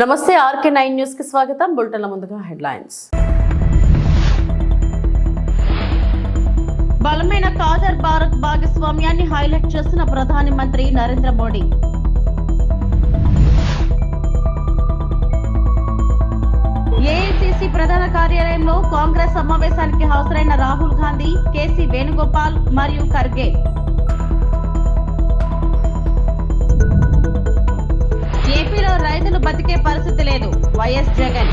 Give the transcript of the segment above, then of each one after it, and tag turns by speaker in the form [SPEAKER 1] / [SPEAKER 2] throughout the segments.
[SPEAKER 1] నమస్తే RK nine న్యూస్కి స్వాగతం. బులెటిన్ల ముందుగా హెడ్లైన్స్.
[SPEAKER 2] బలమైన కాదర్ భారత్ భాగస్వామ్యాన్ని హైలైట్ చేసిన ప్రధాని మంత్రి నరేంద్ర మోడీ. ఏఐసిసి ప్రధాన కార్యాలయంలో కాంగ్రెస్ సమావేశానికి హాజరైన రాహుల్ గాంధీ కేసీ వేణుగోపాల్ మరియు ఖర్గే. ఏపీలో రైతులు బతికే పరిస్థితి లేదు. వైఎస్ జగన్.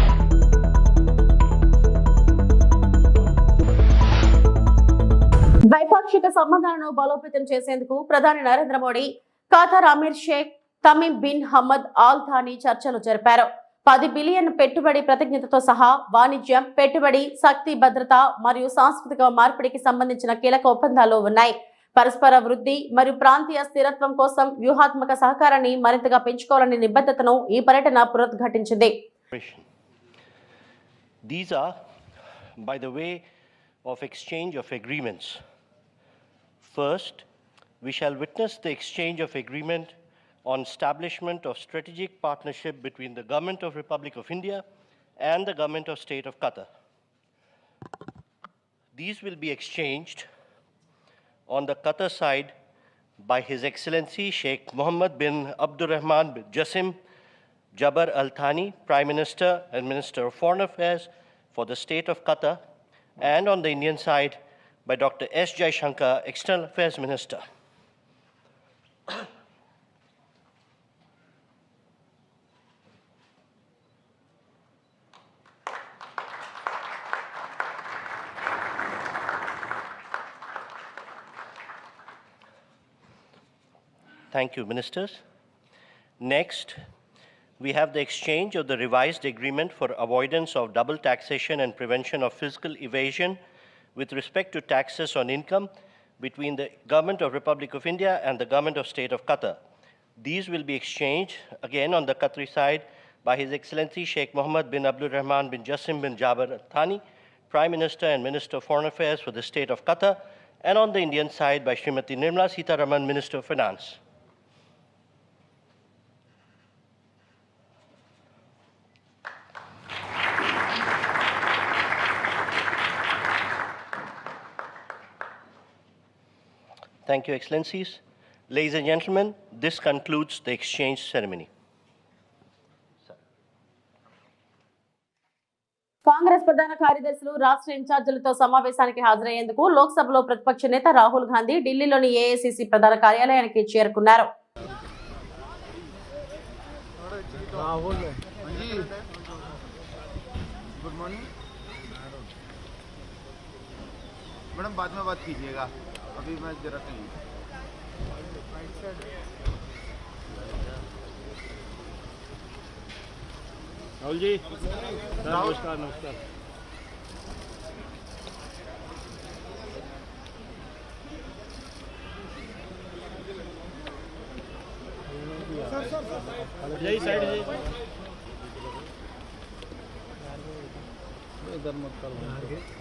[SPEAKER 1] ద్వైపాక్షిక సంబంధాలను బలోపేతం చేసేందుకు ప్రధాని Narendra Modi Qatar Amir Sheikh Tamim bin Hamad Al Thani చర్చలు జరిపారు. పది బిలియన్ పెట్టుబడి ప్రతిజ్ఞతతో సహా వాణిజ్యం పెట్టుబడి శక్తి భద్రత మరియు సాంస్కృతిక మార్పిడికి సంబంధించిన కీలక ఒప్పందాలు ఉన్నాయి. పరస్పర వృద్ధి మరియు ప్రాంతీయ స్థిరత్వం కోసం వ్యూహాత్మక సహకారాన్ని మరింతగా పెంచుకోవాలనే నిబద్ధతను ఈ పర్యటన పునరుద్ఘాటించింది
[SPEAKER 3] These are by the way of exchange of agreements. First, we shall witness the exchange of agreement on establishment of strategic partnership between the Government of Republic of India and the Government of State of Qatar. These will be exchanged on the Qatar side by His Excellency Sheikh Mohammed bin Abdurrahman bin Jassim Jabbar Al Thani, Prime Minister and Minister of Foreign Affairs for the State of Qatar, and on the Indian side by Dr. S. Jaishankar, External Affairs Minister. Thank you, Ministers. Next, we have the exchange of the revised agreement for avoidance of double taxation and prevention of fiscal evasion with respect to taxes on income between the Government of Republic of India and the Government of State of Qatar. These will be exchanged again on the Qatari side by His Excellency Sheikh Mohammed bin Abdul Rahman bin Jassim bin Jabir Al Thani, Prime Minister and Minister of Foreign Affairs for the State of Qatar, and on the Indian side by Srimati Nirmala Sitaraman, Minister of Finance. Thank you, Excellencies. Ladies and gentlemen, this concludes the exchange ceremony.
[SPEAKER 1] Congress ప్రధాన కార్యదర్శులు రాష్ట్ర ఇన్ఛార్జీలతో సమావేశానికి హాజరయ్యేందుకు లోక్సభలో ప్రతిపక్ష నేత రాహుల్ గాంధీ ఢిల్లీలోని AICC ప్రధాన కార్యాలయానికి చేరుకున్నారు
[SPEAKER 4] మేడం కీజియేగా अभी मैं जरा कहीं।
[SPEAKER 5] राहुल जी नमस्कार नमस्कार। यही साइड जी
[SPEAKER 4] इधर मत कर।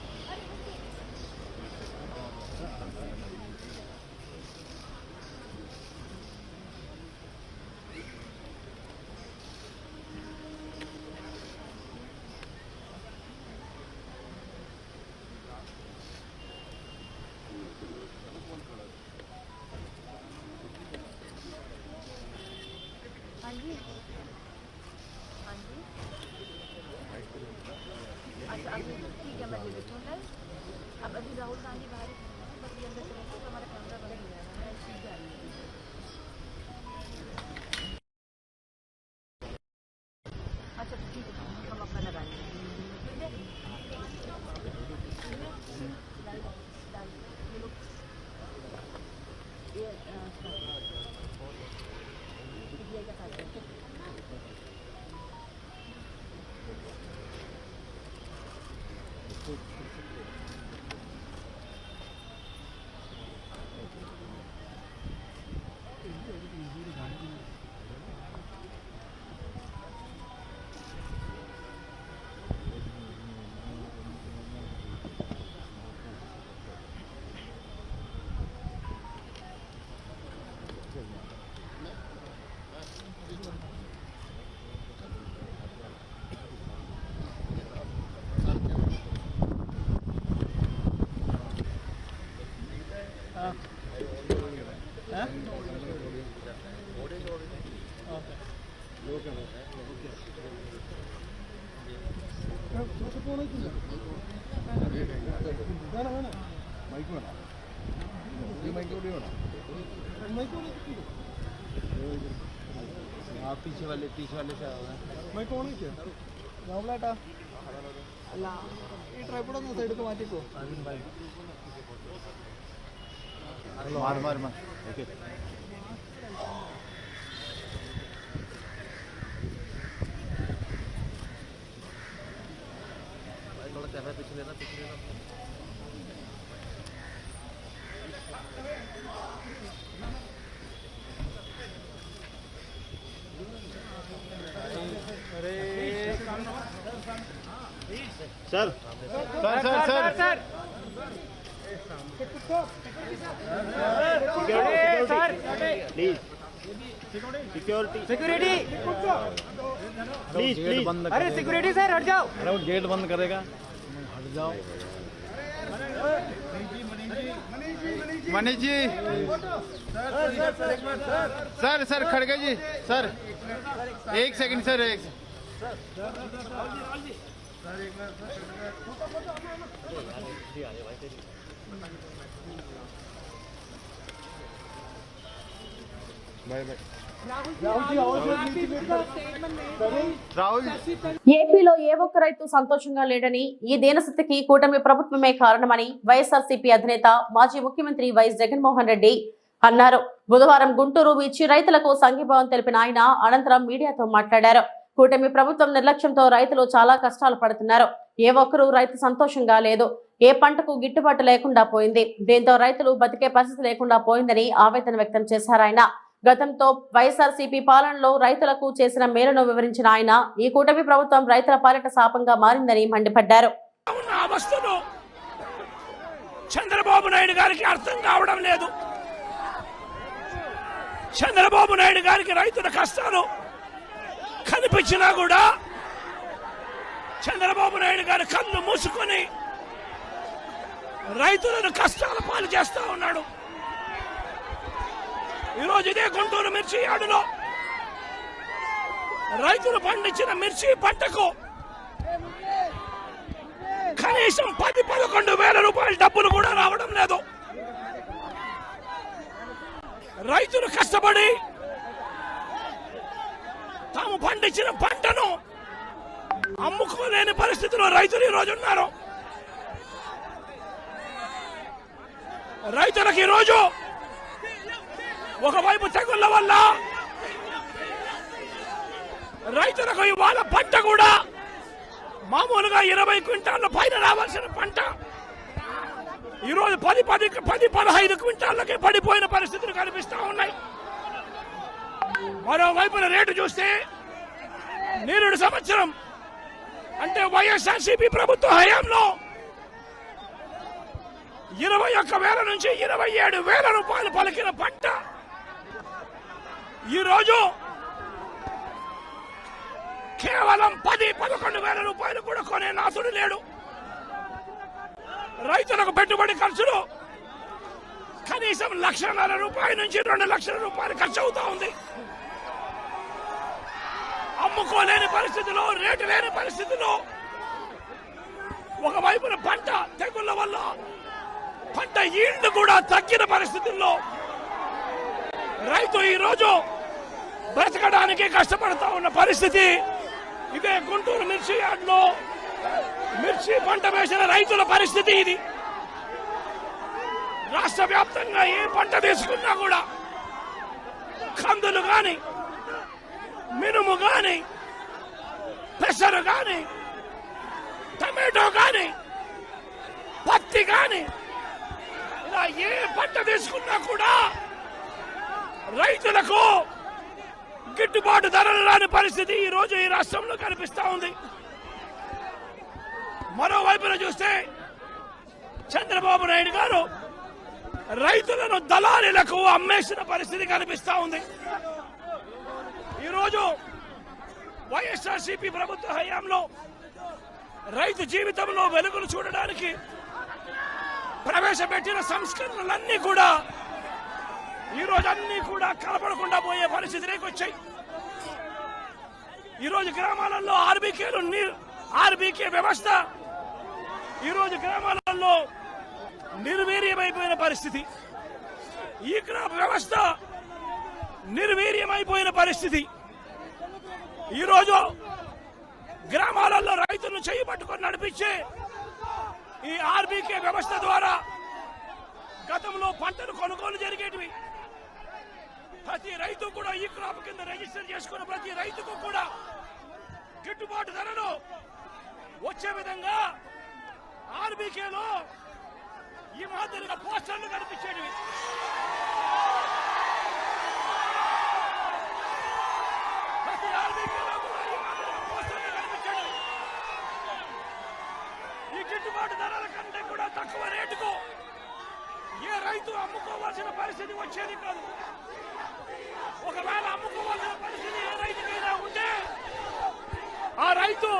[SPEAKER 4] Yeah, uh, पीछे वाले पीछे वाले से आओ मैं कौन है रावलाटा अल्लाह ये ट्राइपॉड ना साइड को माटी को अरविंद भाई मार मार मार ओके थोड़ा कैमरा पीछे लेना पीछे लेना sir. Sir sir sir. Please. Security. Security. Please please. बंद अरे सिक्योरिटी सर हट जाओ। अरे वो गेट बंद करेगा। हट जाओ। मनीष जी सर सर खड़गे जी। सर। एक सेकंड सर एक। बाय
[SPEAKER 1] ఏపీలో ఏ ఒక్క రైతు సంతోషంగా లేడని ఈ దీనస్థితికి కూటమి ప్రభుత్వమే కారణమని వైఎస్ఆర్సీపీ అధినేత మాజీ ముఖ్యమంత్రి వైఎస్ జగన్మోహన్ రెడ్డి అన్నారు. బుధవారం గుంటూరు ఇచ్చి రైతులకు సంఘీభావం తెలిపిన ఆయన అనంతరం మీడియాతో మాట్లాడారు. కూటమి ప్రభుత్వం నిర్లక్ష్యంతో రైతులు చాలా కష్టాలు పడుతున్నారు. ఏ ఒక్కరూ రైతు సంతోషంగా లేదు. ఏ పంటకు గిట్టుబాటు లేకుండా పోయింది. దీంతో రైతులు బతికే పరిస్థితి లేకుండా పోయిందని ఆవేదన వ్యక్తం చేశారు ఆయన. గతంతో వైఎస్ఆర్సీపీ పాలనలో రైతులకు చేసిన మేలును వివరించిన ఆయన ఈ కూటమి ప్రభుత్వం రైతుల పాలిట శాపంగా మారిందని మండిపడ్డారు.
[SPEAKER 6] చంద్రబాబు నాయుడు గారికి అర్థం కావడం లేదు. చంద్రబాబు నాయుడు గారికి రైతుల కష్టాలు కనిపించినా కూడా చంద్రబాబు నాయుడు గారి కన్ను మూసుకొని రైతులను కష్టాల పాలు చేస్తా ఉన్నాడు. ఈరోజు ఇదే గుంటూరు మిర్చి యార్డులో రైతులు పండించిన మిర్చి పంటకు కనీసం పది పదకొండు వేల రూపాయల డబ్బులు కూడా రావడం లేదు. రైతులు కష్టపడి తాము పండించిన పంటను అమ్ముకోలేని పరిస్థితిలో రైతులు ఈ రోజు ఉన్నారు. రైతులకు ఈరోజు ఒకవైపు తెగుళ్ళ వల్ల రైతులకు ఇవాళ పంట కూడా మామూలుగా ఇరవై క్వింటాళ్ళ పైన రావాల్సిన పంట. ఈరోజు పది పది పది పదహైదు క్వింటాళ్ళకే పడిపోయిన పరిస్థితులు కనిపిస్తా ఉన్నాయి. మరోవైపున రేటు చూస్తే నేరుడు సంవత్సరం. అంటే వైఎస్ఆర్సీపీ ప్రభుత్వ హయాంలో ఇరవై ఒక్క వేల నుంచి ఇరవై ఏడు వేల రూపాయలు పలికిన పంట. ఈరోజు కేవలం పది పదకొండు వేల రూపాయలు కూడా కొనే నాథుడు లేడు. రైతులకు పెట్టుబడి ఖర్చులు కనీసం లక్షన్నర రూపాయల నుంచి రెండు లక్షల రూపాయలు ఖర్చు అవుతా ఉంది. అమ్ముకోలేని పరిస్థితిలో రేటు లేని పరిస్థితిలో ఒకవైపున పంట తెగుళ్ళ వల్ల పంట ఈల్డ్ కూడా తగ్గిన పరిస్థితుల్లో రైతు ఈరోజు బ్రతకడానికి కష్టపడతా ఉన్న పరిస్థితి ఇదే గుంటూరు మిర్చి యార్డ్లో మిర్చి పంట వేసిన రైతుల పరిస్థితి ఇది. రాష్ట్ర వ్యాప్తంగా ఏ పంట తీసుకున్నా కూడా కందులు కానీ మినుము కానీ పెసరు కానీ టమాటో కానీ పత్తి కానీ ఇలా ఏ పంట తీసుకున్నా కూడా రైతులకు గిట్టుబాటు ధరలు రాని పరిస్థితి ఈ రోజు ఈ రాష్ట్రంలో కనిపిస్తా ఉంది. మరోవైపున చూస్తే చంద్రబాబు నాయుడు గారు రైతులను దళారీలకు అమ్మేసిన పరిస్థితి కనిపిస్తా ఉంది. ఈరోజు వైఎస్ఆర్సీపీ ప్రభుత్వ హయాంలో రైతు జీవితంలో వెలుగులు చూడడానికి ప్రవేశపెట్టిన సంస్కరణలన్నీ కూడా ఈ రోజు అన్ని కూడా కలపడకుండా పోయే పరిస్థితిలోకి వచ్చాయి. ఈ రోజు గ్రామాలలో ఆర్బీకేలు నీ- ఆర్బీకే వ్యవస్థ ఈరోజు గ్రామాలలో నిర్వీర్యమైపోయిన పరిస్థితి. ఈ క్రాప్ వ్యవస్థ నిర్వీర్యమైపోయిన పరిస్థితి. ఈరోజు గ్రామాలలో రైతులను చేయి పట్టుకొని నడిపించే ఈ ఆర్బీకే వ్యవస్థ ద్వారా గతంలో పంటలు కొనుగోలు జరిగేటివి. ప్రతి రైతు కూడా ఈ క్రాప్ కింద రిజిస్టర్ చేసుకున్న ప్రతి రైతుకు కూడా గిట్టుబాటు ధరను వచ్చే విధంగా ఆర్బీకేలో ఈ మాదిరిగా పోస్టర్లు కనిపించేవి ప్రతి కూడా ఈ మాదిరిగా పోస్టర్లు ఈ గిట్టుబాటు ధరల కంటే కూడా తక్కువ రేటుకు ఏ రైతు అమ్ముకోవాల్సిన పరిస్థితి వచ్చేది కాదు. ఒకవేళ అమ్ముకోవాల్సిన పరిస్థితి ఏ రైతుకైనా ఉంటే ఆ రైతు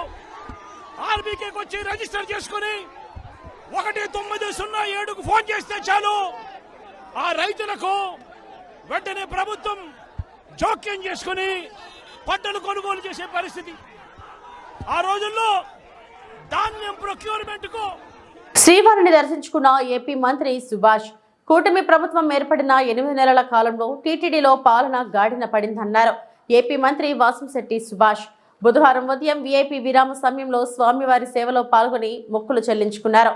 [SPEAKER 6] ఆర్మీకి వచ్చి రిజిస్టర్ చేసుకుని ఒకటి తొమ్మిది సున్నా ఏడుకు ఫోన్ చేస్తే చాలు. ఆ రైతులకు వెంటనే ప్రభుత్వం జోక్యం చేసుకుని పంటలు కొనుగోలు చేసే పరిస్థితి. ఆ రోజుల్లో ధాన్యం ప్రొక్యూర్మెంట్కు
[SPEAKER 1] శ్రీవారిని దర్శించుకున్న ఏపీ మంత్రి సుభాష్ కూటమి ప్రభుత్వం ఏర్పడిన ఎనిమిది నెలల కాలంలో టీటీడీలో పాలన గాడిన పడిందన్నారు. ఏపీ మంత్రి వాసంశెట్టి సుభాష్ బుధవారం ఉదయం వీఐపీ విరామ సమయంలో స్వామివారి సేవలో పాల్గొని మొక్కులు చెల్లించుకున్నారు.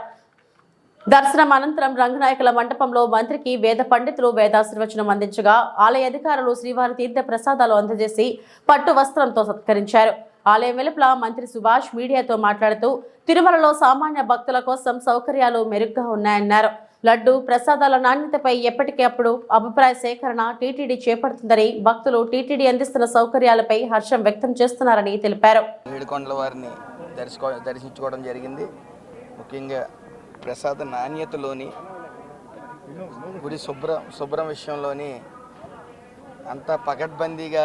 [SPEAKER 1] దర్శనం అనంతరం రంగనాయకుల మండపంలో మంత్రికి వేద పండితులు వేదాశీర్వచనం అందించగా ఆలయ అధికారులు శ్రీవారి తీర్థ ప్రసాదాలు అందజేసి పట్టు వస్త్రంతో సత్కరించారు. ఆలయం వెలుపల మంత్రి సుభాష్ మీడియాతో మాట్లాడుతూ తిరుమలలో సామాన్య భక్తుల కోసం సౌకర్యాలు మెరుగ్గా ఉన్నాయన్నారు. లడ్డు ప్రసాదాల నాణ్యతపై ఎప్పటికప్పుడు అభిప్రాయ సేకరణ టీటీడీ చేపడుతుందని భక్తులు టీటీడీ అందిస్తున్న సౌకర్యాలపై హర్షం వ్యక్తం చేస్తున్నారని తెలిపారు.
[SPEAKER 7] దర్శించుకోవడం జరిగింది. ముఖ్యంగా ప్రసాద నాణ్యతలోని గుడి శుభ్రం శుభ్రం విషయంలోని అంత పకడ్బందీగా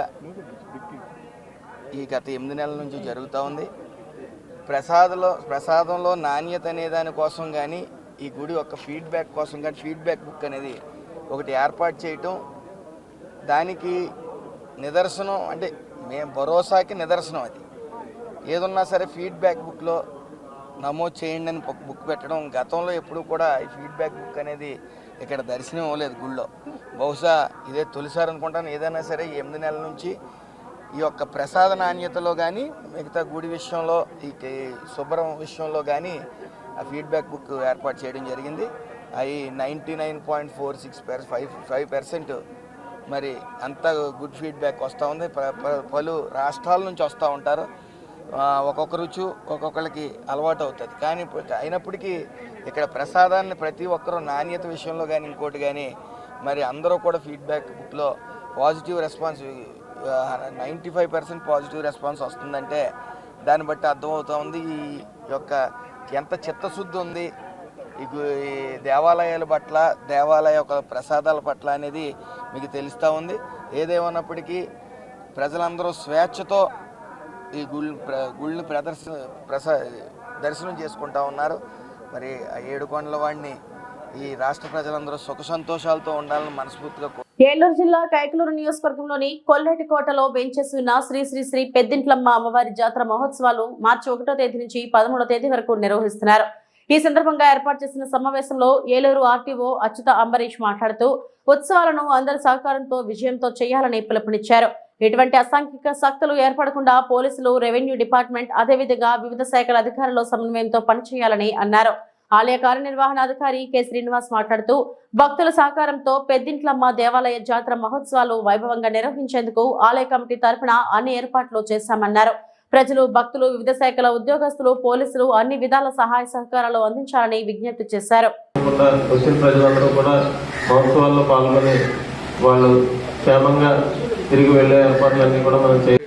[SPEAKER 7] ఈ గత ఎనిమిది నెలల నుంచి జరుగుతూ ఉంది. ప్రసాదంలో ప్రసాదంలో నాణ్యత అనే దానికోసం కానీ ఈ గుడి యొక్క ఫీడ్బ్యాక్ కోసం కానీ ఫీడ్బ్యాక్ బుక్ అనేది ఒకటి ఏర్పాటు చేయటం దానికి నిదర్శనం అంటే మేము భరోసాకి నిదర్శనం అది. ఏదున్నా సరే ఫీడ్బ్యాక్ బుక్లో నమోదు చేయండి అని బుక్ పెట్టడం. గతంలో ఎప్పుడు కూడా ఈ ఫీడ్బ్యాక్ బుక్ అనేది ఇక్కడ దర్శనం ఇవ్వలేదు గుళ్ళో. బహుశా ఇదే తొలిసారి అనుకుంటాను. ఏదైనా సరే ఎనిమిది నెలల నుంచి ఈ యొక్క ప్రసాద నాణ్యతలో కానీ మిగతా గుడి విషయంలో ఈ శుభ్రం విషయంలో కానీ ఆ ఫీడ్బ్యాక్ బుక్ ఏర్పాటు చేయడం జరిగింది. అవి ninety nine point four six per five five percent మరి అంత గుడ్ ఫీడ్బ్యాక్ వస్తూ ఉంది. ప- ప- పలు రాష్ట్రాల నుంచి వస్తూ ఉంటారు. ఒక్కొక్క రుచి ఒక్కొక్కరికి అలవాటు అవుతుంది. కానీ ఇప్పుడు అయినప్పటికీ ఇక్కడ ప్రసాదాన్ని ప్రతి ఒక్కరూ నాణ్యత విషయంలో కానీ ఇంకోటి కానీ మరి అందరూ కూడా ఫీడ్బ్యాక్ బుక్లో positive response ninety five percent positive response వస్తుందంటే దాన్ని బట్టి అర్థమవుతుంది. ఈ యొక్క ఎంత చిత్తశుద్ధి ఉంది ఈ దేవాలయాల పట్ల దేవాలయ యొక్క ప్రసాదాల పట్ల అనేది మీకు తెలుస్తూ ఉంది. ఏదేమన్నప్పటికీ ప్రజలందరూ స్వేచ్ఛతో ఈ గుళ్ళు ప్ర ప్రదర్శన ప్రసా దర్శనం చేసుకుంటా ఉన్నారు. మరి ఆ ఏడు కొండల వాడిని ఈ రాష్ట్ర ప్రజలందరూ సుఖ సంతోషాలతో ఉండాలని మనస్ఫూర్తిగా
[SPEAKER 1] ఏలూరు జిల్లా కైకలూరు నియోజకవర్గంలోని కొల్లేటికోటలో వెంచేసి ఉన్న శ్రీ శ్రీ శ్రీ పెద్దింట్లమ్మ అమ్మవారి జాతర మహోత్సవాలు మార్చి ఒకటో తేదీ నుంచి పదమూడో తేదీ వరకు నిర్వహిస్తున్నారు. ఈ సందర్భంగా ఏర్పాటు చేసిన సమావేశంలో ఏలూరు ఆర్టీఓ అచ్యుత అంబరీష్ మాట్లాడుతూ ఉత్సవాలను అందరి సహకారంతో విజయంతో చేయాలని పిలుపునిచ్చారు. ఎటువంటి అసాంఘిక శక్తులు ఏర్పడకుండా పోలీసులు రెవెన్యూ డిపార్ట్మెంట్ అదేవిధంగా వివిధ శాఖల అధికారుల సమన్వయంతో పనిచేయాలని అన్నారు. ఆలయ కార్యనిర్వహణాధికారి కె. శ్రీనివాస్ మాట్లాడుతూ భక్తుల సహకారంతో పెద్దింట్లమ్మ దేవాలయ జాతర మహోత్సవాలు వైభవంగా నిర్వహించేందుకు ఆలయ కమిటీ తరఫున అన్ని ఏర్పాట్లు చేశామన్నారు. ప్రజలు భక్తులు వివిధ శాఖల ఉద్యోగస్తులు పోలీసులు అన్ని విధాల సహాయ సహకారాలు అందించాలని విజ్ఞప్తి చేశారు.
[SPEAKER 8] వచ్చిన ప్రజలందరూ కూడా మహోత్సవాల్లో పాల్గొని వాళ్ళు క్షేమంగా తిరిగి వెళ్ళే ఏర్పాట్లన్నీ కూడా మనం చేయాలి.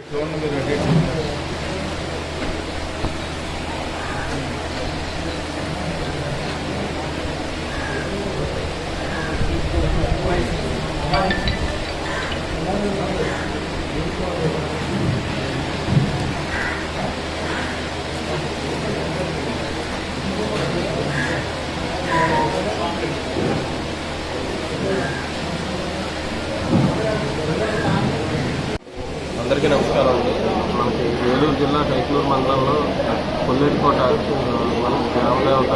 [SPEAKER 8] అందరికీ నమస్కారం అండి. మనకి ఏలూరు జిల్లా కైకలూరు మండలంలో కొల్లేటికోట మన మనకి గ్రామదేవత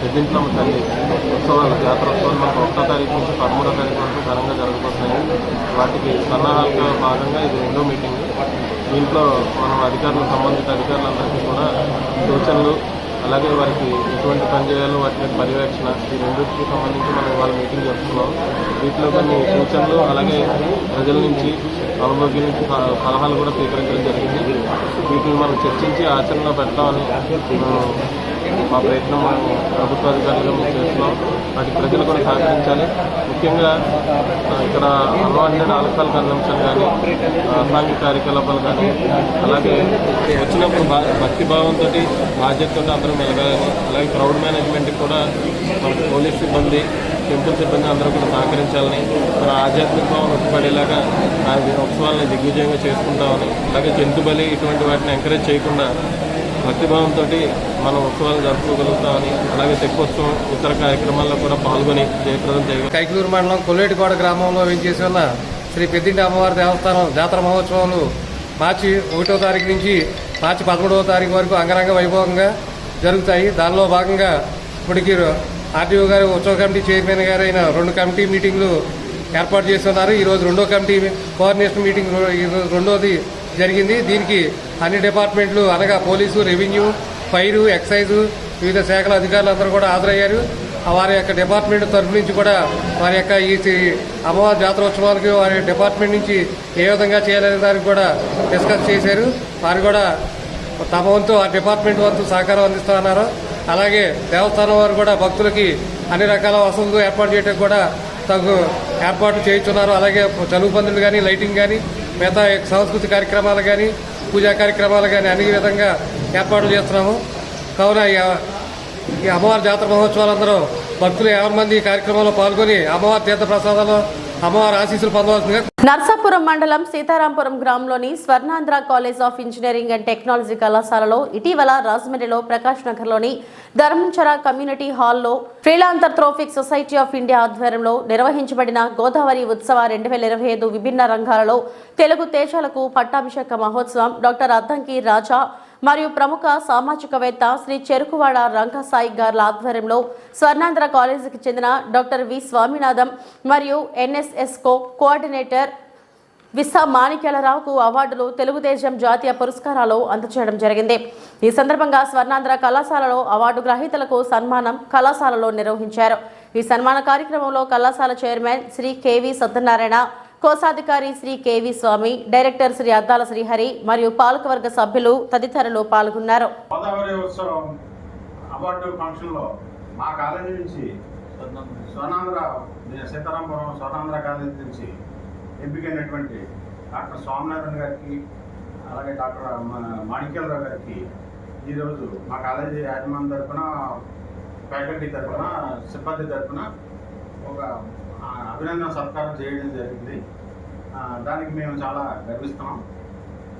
[SPEAKER 8] పెద్దింట్లమ్మ తల్లి ఉత్సవాలు జాతర ఉత్సవాలు మనకు ఒకటో తారీఖు నుంచి పదమూడో తారీఖు వరకు ఘనంగా జరగబోతున్నాయి వాటికి సన్నాహాలుగా భాగంగా ఇది రెండో మీటింగ్. దీంట్లో మనం అధికారులు సంబంధిత అధికారులందరికీ కూడా సూచనలు అలాగే వారికి ఎటువంటి పని చేయాలో వాటి మీద పర్యవేక్షణ ఈ రెండింటికి సంబంధించి మనం ఇవాళ మీటింగ్ జరుపుతున్నాం. వీటిలో కొన్ని సూచనలు అలాగే ప్రజల నుంచి అనుభవం నుంచి సలహాలు కూడా స్వీకరించడం జరిగింది. వీటిని మనం చర్చించి ఆచరణలో పెట్టామని మా ప్రయత్నం ప్రభుత్వ అధికారులుగా మేము చేస్తున్నాం. వాటి ప్రజలు కూడా సహకరించాలి. ముఖ్యంగా ఇక్కడ అన్వాంటెడ్ ఆల్కహాల్ కన్సంప్షన్ కానీ అసాంఘిక కార్యకలాపాలు కానీ అలాగే వచ్చినప్పుడు భా భక్తి భావంతో బాధ్యతతో అందరూ మెలగాలని అలాగే క్రౌడ్ మేనేజ్మెంట్కి కూడా మనకు పోలీస్ సిబ్బంది టెంపుల్ సిబ్బంది అందరూ కూడా సహకరించాలని మన ఆధ్యాత్మిక భావన ఉట్టిపడేలాగా ఆ ఉత్సవాలని దిగ్విజయంగా చేసుకుంటామని అలాగే జంతు బలి ఇటువంటి వాటిని ఎంకరేజ్ చేయకుండా భక్తిభావంతో మనం ఉత్సవాలు జరుపుకోగలుగుతామని అలాగే తెప్పోత్సవం ఇతర కార్యక్రమాల్లో కూడా పాల్గొని జయప్రదం చేయగలం
[SPEAKER 9] కైకలూరు మండలం కొల్లేటికోట గ్రామంలో వేంచేసి ఉన్న శ్రీ పెద్దింటి అమ్మవారి దేవస్థానం జాతర మహోత్సవాలు మార్చి ఒకటో తారీఖు నుంచి మార్చి పదమూడవ తారీఖు వరకు అంగరంగ వైభవంగా జరుగుతాయి. దానిలో భాగంగా ఇప్పటికీ ఆర్టీఓ గారు ఉత్సవ కమిటీ చైర్మన్ గారు అయిన రెండు కమిటీ మీటింగ్లు ఏర్పాటు చేస్తున్నారు. ఈరోజు రెండో కమిటీ కోఆర్డినేషన్ మీటింగ్ ఈరోజు రెండోది జరిగింది. దీనికి అన్ని డిపార్ట్మెంట్లు అనగా పోలీసు రెవెన్యూ ఫైరు ఎక్సైజు వివిధ శాఖల అధికారులు అందరూ కూడా హాజరయ్యారు. వారి యొక్క డిపార్ట్మెంట్ తరఫు నుంచి కూడా వారి యొక్క ఈ అమ్మవారి జాతరోత్సవాలకి వారి డిపార్ట్మెంట్ నుంచి ఏ విధంగా చేయాలనే దానికి కూడా డిస్కస్ చేశారు. వారు కూడా తమ వంతు ఆ డిపార్ట్మెంట్ వంతు సహకారం అందిస్తున్నారు అలాగే దేవస్థానం వారు కూడా భక్తులకి అన్ని రకాల వసతులు ఏర్పాటు చేయడం కూడా తగు ఏర్పాట్లు చేయించున్నారు అలాగే చదువు పందులు కానీ లైటింగ్ కానీ మిగతా సాంస్కృతిక కార్యక్రమాలు కానీ పూజా కార్యక్రమాలు కానీ అన్ని విధంగా ఏర్పాట్లు చేస్తున్నాము. కావున ఈ ఈ అమ్మవారి జాతర మహోత్సవాలందరూ భక్తులు యాభై మంది ఈ కార్యక్రమంలో పాల్గొని అమ్మవారి తీర్థ ప్రసాదాలు అమ్మవారి ఆశీస్సులు పొందవలసిందిగా
[SPEAKER 1] నర్సాపురం మండలం సీతారాంపురం గ్రామంలోని Swarnandhra college of engineering and technology కళాశాలలో ఇటీవల రాజమండ్రిలో ప్రకాష్ నగర్లోని ధర్మంచర కమ్యూనిటీ హాల్లో philanthropic society of India ఆధ్వర్యంలో నిర్వహించబడిన గోదావరి ఉత్సవ రెండు వేల ఇరవై ఐదు విభిన్న రంగాలలో తెలుగు తేజాలకు పట్టాభిషేక మహోత్సవం డాక్టర్ అద్దంకి రాజా మరియు ప్రముఖ సామాజికవేత్త శ్రీ చెరుకువాడ రంగసాయి గార్ల ఆధ్వర్యంలో స్వర్ణాంధ్ర కాలేజీకి చెందిన డాక్టర్ వి స్వామినాథం మరియు ఎన్ఎస్ఎస్కో కోఆర్డినేటర్ విసా మాణిక్యాలరావుకు అవార్డులు తెలుగుదేశం జాతీయ పురస్కారాలు అందజేయడం జరిగింది. ఈ సందర్భంగా స్వర్ణాంధ్ర కళాశాలలో అవార్డు గ్రహీతలకు సన్మానం కళాశాలలో నిర్వహించారు. ఈ సన్మాన కార్యక్రమంలో కళాశాల చైర్మన్ శ్రీ కెవి సత్యనారాయణ కోశాధికారి శ్రీ కేవీ స్వామి డైరెక్టర్ శ్రీ అద్దాల శ్రీహరి మరియు పాలకవర్గ సభ్యులు తదితరులు పాల్గొన్నారు.
[SPEAKER 5] గోదావరి ఉత్సవం అవార్డు ఫంక్షన్లో మా కాలేజీ నుంచి స్వర్ణాంధ్ర సీతారాంపురం స్వర్ణాంధ్ర కాలేజీ నుంచి ఎంపికైనటువంటి డాక్టర్ స్వామినాథన్ గారికి అలాగే డాక్టర్ మా- మాణిక్యాలరావు గారికి ఈరోజు మా కాలేజీ యాజమాన్ తరఫున ఫ్యాకల్టీ తరఫున సిబ్బంది తరఫున ఒక అభినందన సత్కారం చేయడం జరిగింది. దానికి మేము చాలా గర్విస్తున్నాం.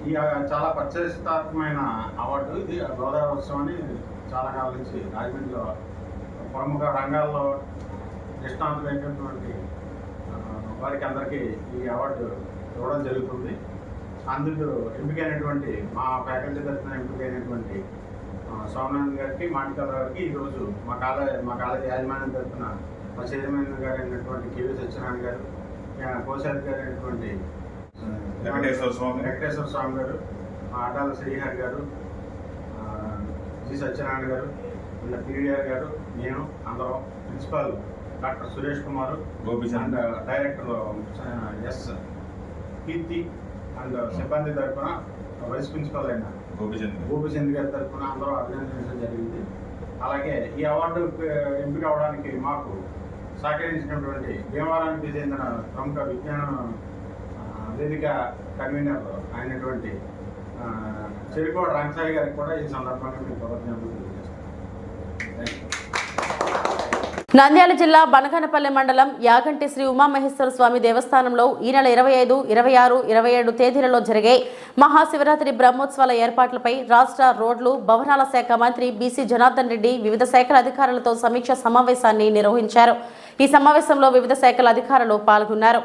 [SPEAKER 5] ఈ చాలా ప్రతిష్టాత్మకమైన అవార్డు ఇది. గోదావరి ఉత్సవం అని చాలా కాలం నుంచి రాజమండ్రిలో ప్రముఖ రంగాల్లో నిష్ణాంతమైనటువంటి వారికి అందరికీ ఈ అవార్డు ఇవ్వడం జరుగుతుంది. అందుకు ఎంపికైనటువంటి మా ఫ్యాకల్టీ తరఫున ఎంపికైనటువంటి సోమనాథ్ గారికి మాణికల్ గారికి ఈరోజు మా కాలేజ్ మా కాలేజీ యాజమాన్యం తరఫున మా చైర్మన్ గారు అయినటువంటి కేవీ సత్యనారాయణ గారు కోశాధికారి అయినటువంటి
[SPEAKER 6] వెంకటేశ్వర స్వామి.
[SPEAKER 5] వెంకటేశ్వర స్వామి గారు మా ఆటాల శ్రీహరి గారు జి సత్యనారాయణ గారు వీళ్ళ పీడిఆర్ గారు నేను అందరం principal doctor Suresh
[SPEAKER 6] Kumar
[SPEAKER 5] Gopichand. And director S Keerthi and సిబ్బంది తరఫున వైస్ ప్రిన్సిపల్ అయిన
[SPEAKER 6] గోపిచంద్
[SPEAKER 5] గోపిచంద్ గారి తరఫున అందరూ అభినందించడం జరిగింది అలాగే ఈ అవార్డు ఎంపిక అవడానికి మాకు సహకరించినటువంటి భీమవరానికి చెందిన ప్రముఖ విజ్ఞాన వేదిక కన్వీనర్ అయినటువంటి ఆ, చెరుకోడ రంగసాయి గారికి కూడా ఈ సందర్భంగా మేము కృతజ్ఞతలు
[SPEAKER 1] నంద్యాల జిల్లా బనగనపల్లె మండలం యాగంటి శ్రీ ఉమామహేశ్వర స్వామి దేవస్థానంలో ఈ నెల ఇరవై ఐదు ఇరవై ఆరు ఇరవై ఏడు తేదీలలో జరిగే మహాశివరాత్రి బ్రహ్మోత్సవాల ఏర్పాట్లపై రాష్ట్ర రోడ్లు భవనాల శాఖ మంత్రి బీసీ జనార్దన్ రెడ్డి వివిధ శాఖల అధికారులతో సమీక్ష సమావేశాన్ని నిర్వహించారు. ఈ సమావేశంలో వివిధ శాఖల అధికారులు పాల్గొన్నారు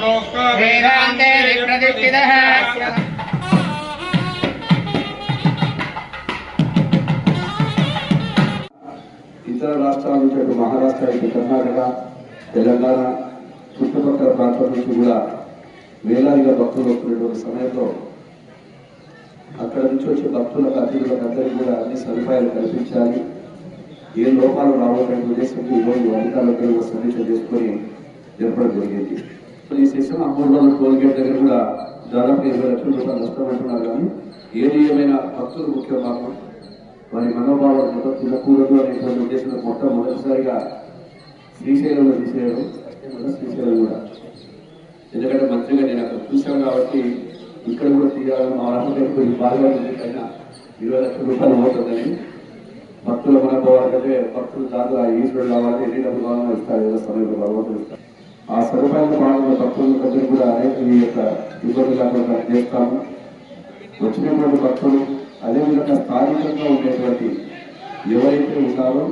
[SPEAKER 10] Proca.
[SPEAKER 11] ఇతర రాష్ట్రాల నుంచి అటు మహారాష్ట్ర ఇటు కర్ణాటక తెలంగాణ చుట్టుపక్కల ప్రాంతాల నుంచి కూడా వేలాదిగా భక్తులు వస్తున్నటువంటి సమయంలో అక్కడ నుంచి వచ్చే భక్తులకు అతిథులకు అందరికీ కూడా అన్ని సదుపాయాలు కల్పించాలి. ఏ లోపాలు రావాలని ఉద్దేశంతో ఈరోజు అధికారులతో కూడా సమీక్ష చేసుకొని జరపడం జరిగింది. ఈ సెషన్ అమ్మోళ్ళ టోల్గేట్ దగ్గర కూడా దాదాపు ఇరవై లక్షల రూపాయలు నష్టమంటున్నారు కానీ ఏది ఏమైనా భక్తులు ముఖ్యం మాకు. వారి మనోభావాలతో మొత్తం తినకూడదు అనేటువంటి ఉద్దేశంలో మొట్టమొదటిసారిగా శ్రీశైలంలో తీసేయడం శ్రీశైలం కూడా. ఎందుకంటే మంచిగా నేను అక్కడ చూశాను కాబట్టి ఇక్కడ కూడా తీయాలని మా రాష్ట్రంలో బాగా ఉంది పైన ఇరవై లక్షల రూపాయలు పోతుందని. భక్తుల మనోభావాలకంటే భక్తులు దాదాపు ఈశ్వరుడు కావాలి ఎన్ని డబ్బులు కావాలని ఇస్తారు ఏదో సమయంలో భగవంతుడు ఇస్తారు. ఆ సదుపాయాలు భాగంగా భక్తుల కంటే కూడా అనేక ఈ యొక్క ఇబ్బందులు లేకుండా చేస్తాము వచ్చినటువంటి భక్తులు అదేవిధంగా స్థానికంగా ఉండేటువంటి ఎవరైతే ఉన్నారో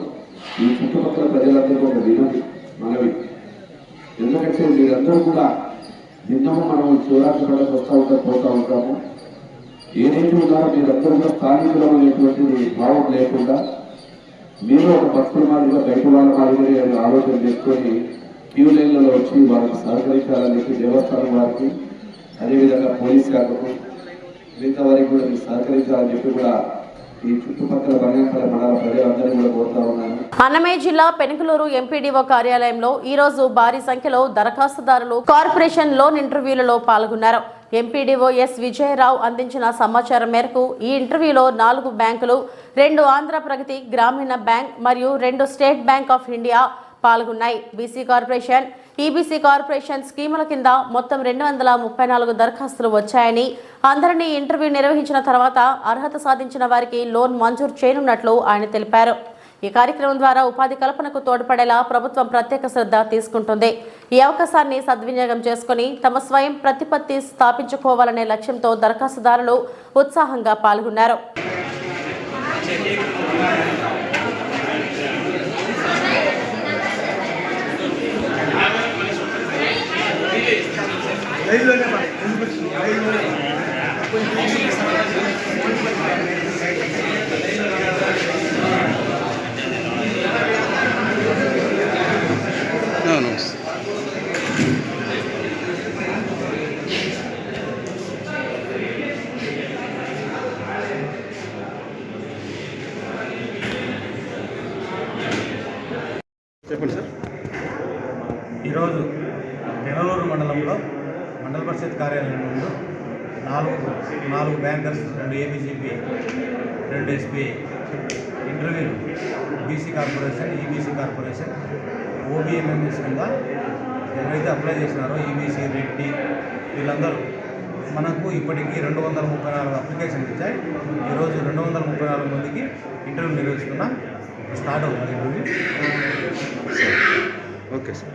[SPEAKER 11] ఈ చుట్టుపక్కల ప్రజలందరూ ఒక వినవి మనవి. ఎందుకంటే మీరందరూ కూడా నిన్నము మనం శివరాత్రి పండుగ వస్తూ ఉంటాం పోతూ ఉంటాము. ఏదైతే ఉన్నారో మీరందరూ కూడా స్థానికులం అనేటువంటిది భావం లేకుండా మీరు ఒక భక్తుల మాదిరిగా బయట వాళ్ళ మాదిరిగా ఆలోచన చేసుకొని క్యూ లైన్లలో వచ్చి వారికి సహకరించాలని చెప్పి దేవస్థానం వారికి అదేవిధంగా పోలీస్ శాఖకు మిగతా వారికి కూడా మీరు సహకరించాలని చెప్పి కూడా
[SPEAKER 1] అన్నమయ్య జిల్లా పెనుకలూరు ఎంపీడీఓ కార్యాలయంలో ఈ రోజు భారీ సంఖ్యలో దరఖాస్తుదారులు కార్పొరేషన్ లోన్ ఇంటర్వ్యూలలో పాల్గొన్నారు. ఎంపీడీఓ ఎస్ విజయరావు అందించిన సమాచారం మేరకు ఈ ఇంటర్వ్యూలో నాలుగు బ్యాంకులు రెండు ఆంధ్ర ప్రగతి గ్రామీణ బ్యాంక్ మరియు రెండు స్టేట్ బ్యాంక్ ఆఫ్ ఇండియా పాల్గొన్నాయి. బీసీ కార్పొరేషన్ ఈబీసీ కార్పొరేషన్ స్కీముల కింద మొత్తం రెండు వందల ముప్పై నాలుగు దరఖాస్తులు వచ్చాయని అందరినీ ఇంటర్వ్యూ నిర్వహించిన తర్వాత అర్హత సాధించిన వారికి లోన్ మంజూరు చేయనున్నట్లు ఆయన తెలిపారు. ఈ కార్యక్రమం ద్వారా ఉపాధి కల్పనకు తోడ్పడేలా ప్రభుత్వం ప్రత్యేక శ్రద్ధ తీసుకుంటుంది. ఈ అవకాశాన్ని సద్వినియోగం చేసుకుని తమ స్వయం ప్రతిపత్తి స్థాపించుకోవాలనే లక్ష్యంతో దరఖాస్తుదారులు ఉత్సాహంగా పాల్గొన్నారు.
[SPEAKER 4] చెప్పండి రెండు ఎస్బీఐ ఇంటర్వ్యూలు BC corporation EBC corporation OBMMS కింద ఎవరైతే అప్లై చేసినారో ఈబీసీ రెడ్డి వీళ్ళందరూ మనకు ఇప్పటికీ రెండు వందల ముప్పై నాలుగు అప్లికేషన్లు ఇచ్చాయి. ఈరోజు రెండు వందల ముప్పై నాలుగు మందికి ఇంటర్వ్యూ నిర్వహిస్తున్నాం స్టార్ట్ అవుతుంది ఇంటర్వ్యూ ఓకే సార్.